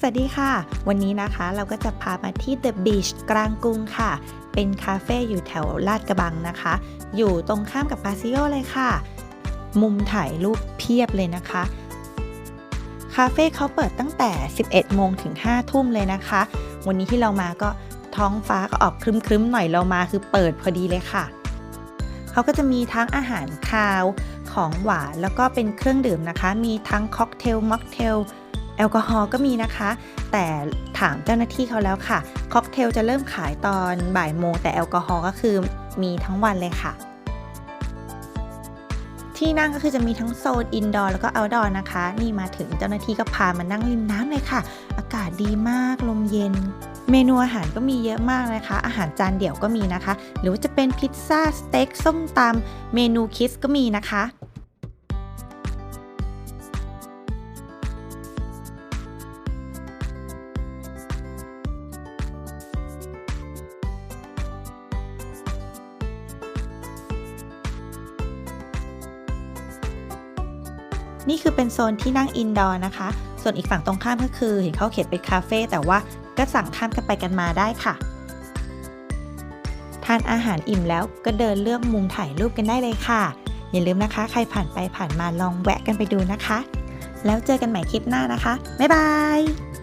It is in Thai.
สวัสดีค่ะ วันนี้นะคะเราก็จะพามาที่ The Beach กลางกรุงค่ะ เป็นคาเฟ่อยู่แถวลาดกระบังนะคะ อยู่ตรงข้ามกับปาซิโอเลยค่ะ มุมถ่ายรูปเพียบเลยนะคะ คาเฟ่เขาเปิดตั้งแต่ 11 โมงถึง 5 ทุ่มเลยนะคะ วันนี้ที่เรามาก็ท้องฟ้าก็ออกครึ้มๆหน่อยเรามาคือเปิดพอดีเลยค่ะ เขาก็จะมีทั้งอาหารคาว ของหวานแล้วก็เป็นเครื่องดื่มนะคะ มีทั้งค็อกเทลม็อกเทล แอลกอฮอล์ก็มีนะคะ แต่ถามเจ้าหน้าที่เขาแล้วค่ะ ค็อกเทลจะเริ่มขายตอนบ่ายโมง แต่แอลกอฮอล์ก็คือมีทั้งวันเลยค่ะ ที่นั่งก็คือจะมีทั้งโซนอินดอร์แล้วก็เอาท์ดอร์นะคะ นี่มาถึงเจ้าหน้าที่ก็พามานั่งริมน้ำเลยค่ะ อากาศดีมากลมเย็นเมนูอาหารก็มีเยอะมากนะคะ อาหารจานเดี่ยวก็มีนะคะ หรือว่าจะเป็นพิซซ่า สเต็ก ส้มตำ เมนูคิสก็มีนะคะ นี่คือเป็นโซนที่นั่งอินดอร์นะคะ ส่วนอีกฝั่งตรงข้ามก็คือเห็นเขาเขียนเป็นคาเฟ่แต่ว่าก็สั่งข้ามกันไปกันมาได้ค่ะ ทานอาหารอิ่มแล้วก็เดินเลือกมุมถ่ายรูปกันได้เลยค่ะ อย่าลืมนะคะ ใครผ่านไปผ่านมาลองแวะกันไปดูนะคะ แล้วเจอกันใหม่คลิปหน้านะคะ บ๊ายบาย